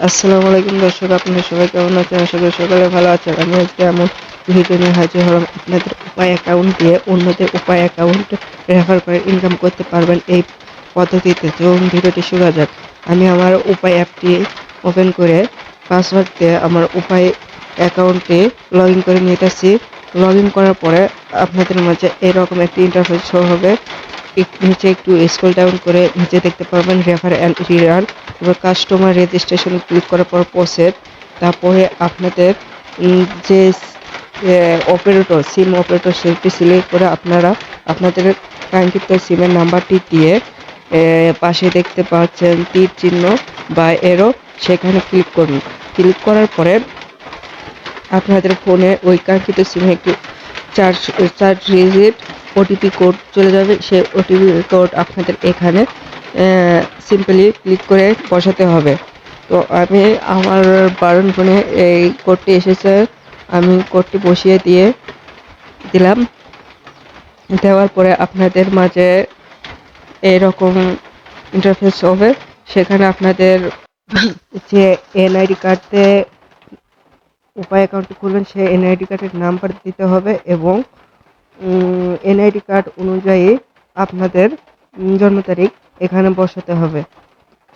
আসসালামু আলাইকুম দর্শক, আপনারা সবাই কেমন আছেন? আশা করি সকালে ভালো আছেন। আমি আজকে এমন ভিডিও নিয়ে হাজির হলাম। আপনাদের উপায় অ্যাকাউন্ট দিয়ে অন্যদের উপায় অ্যাকাউন্ট রেফার করে ইনকাম করতে পারবেন এই পদ্ধতিতে। চলুন ভিডিওটি শুরু যাক। আমি আমার উপায় অ্যাপটি ওপেন করে পাসওয়ার্ড দিয়ে আমার উপায় অ্যাকাউন্টে লগ ইন করে নিতেছি লগ ইন করার পরে আপনাদের মাঝে এরকম একটি ইন্টারফেস শো হবে। নিচে একটু স্ক্রল ডাউন করে নিচে দেখতে পারবেন রেফার অ্যান্ড রিরান এবার কাস্টমার রেজিস্ট্রেশন ক্লিক করার পর প্রসেস তারপরে আপনাদের যে অপারেটর সিম অপারেটর সেটি সিলেক্ট করে আপনারা আপনাদের কাঙ্ক্ষিত সিমের নাম্বারটি দিয়ে পাশে দেখতে পাচ্ছেন তীর চিহ্ন বা এরো সেখানে ক্লিক করুন। ক্লিক করার পরে আপনাদের ফোনে ওই কাঙ্ক্ষিত সিমে একটি চার্জ চার্জ ডিজিট ওটিপি কোড চলে যাবে সেই ওটিপি কোড আপনাদের এখানে সিম্পলি ক্লিক করে বসাতে হবে। তো আমি আমার বারণ ফোনে এই কোডটি এসেছে, আমি কোডটি বসিয়ে দিয়ে দিলাম। দেওয়ার পরে আপনাদের মাঝে এরকম ইন্টারফেস হবে, সেখানে আপনাদের যে এনআইডি কার্ডে উপায় অ্যাকাউন্টটি খুলবেন, সেই এনআইডি কার্ডের নাম্বার দিতে হবে এবং এনআইডি কার্ড অনুযায়ী আপনাদের জন্ম তারিখ এখানে বসাতে হবে।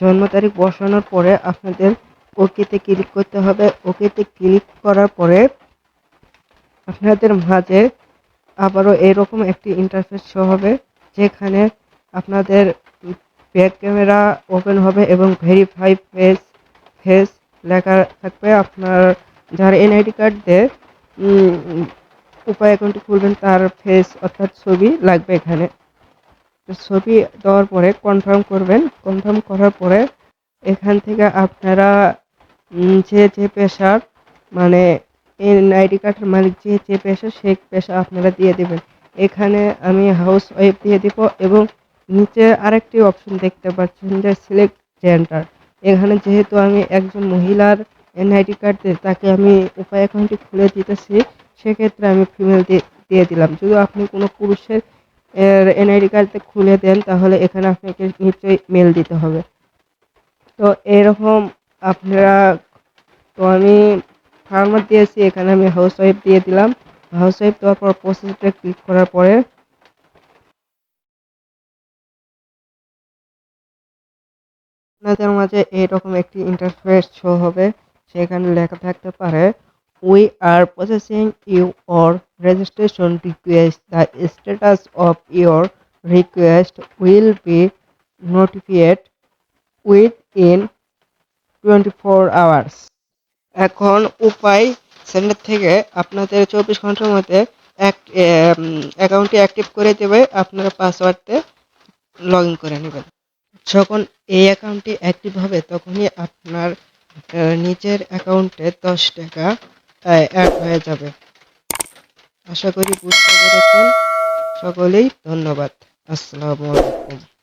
জন্ম তারিখ বসানোর পরে আপনাদের ওকেতে ক্লিক করতে হবে। ওকেতে ক্লিক করার পরে আপনাদের মাঝে আবারও এরকম একটি ইন্টারফেস শো হবে, যেখানে আপনাদের ব্যাক ক্যামেরা ওপেন হবে এবং ভেরিফাই ফেস ফেস লেখা থাকবে। আপনার যার এনআইডি কার্ড দিয়ে উপায় অ্যাকাউন্টটি খুলবেন? তার ফেস অর্থাৎ ছবি লাগবে এখানে। ছবি দেওয়ার পরে কনফার্ম করবেন। কনফার্ম করার পরে এখান থেকে আপনারা যে যে পেশার মানে এনআইডি কার্ডের মালিক যে যে পেশা সেই পেশা আপনারা দিয়ে দেবেন। এখানে আমি হাউস ওয়াইফ দিয়ে দিব এবং নিচে আরেকটি অপশন দেখতে পাচ্ছেন যে সিলেক্ট জেন্ডার এখানে যেহেতু আমি একজন মহিলার এনআইডি কার্ড দিয়ে তাকে আমি উপায় অ্যাকাউন্টটি খুলে দিতেছি সেক্ষেত্রে আমি ফিমেল দিয়ে দিলাম। যদি আপনি কোনো পুরুষের এনআইডি কার্ডে খুলে দেন, তাহলে এখানে আপনাকে নিশ্চয়ই মেল দিতে হবে। তো এরকম আপনারা, তো আমি ফার্মার দিয়েছি, এখানে আমি হাউস ওয়াইফ দিয়ে দিলাম। হাউস ওয়াইফ দেওয়ার পর প্রসেসটা ক্লিক করার পরে আপনাদের মাঝে এরকম একটি ইন্টারফেস শো হবে। সেখানে লেখা থাকতে পারে। Processing your registration request the status of your request will be notified within twenty four hours এখন উপায় সেন্টার থেকে আপনাদের চব্বিশ ঘণ্টার মধ্যে অ্যাকাউন্টটি অ্যাক্টিভ করে দেবে। আপনারা পাসওয়ার্ডে লগ ইন করে নেবেন। যখন এই অ্যাকাউন্টটি অ্যাক্টিভ হবে, তখনই আপনার নিজের অ্যাকাউন্টে দশ টাকা অ্যাড হয়ে যাবে। আশা করি বুঝতে পেরেছেন। সকলেই ধন্যবাদ। আসসালামু আলাইকুম।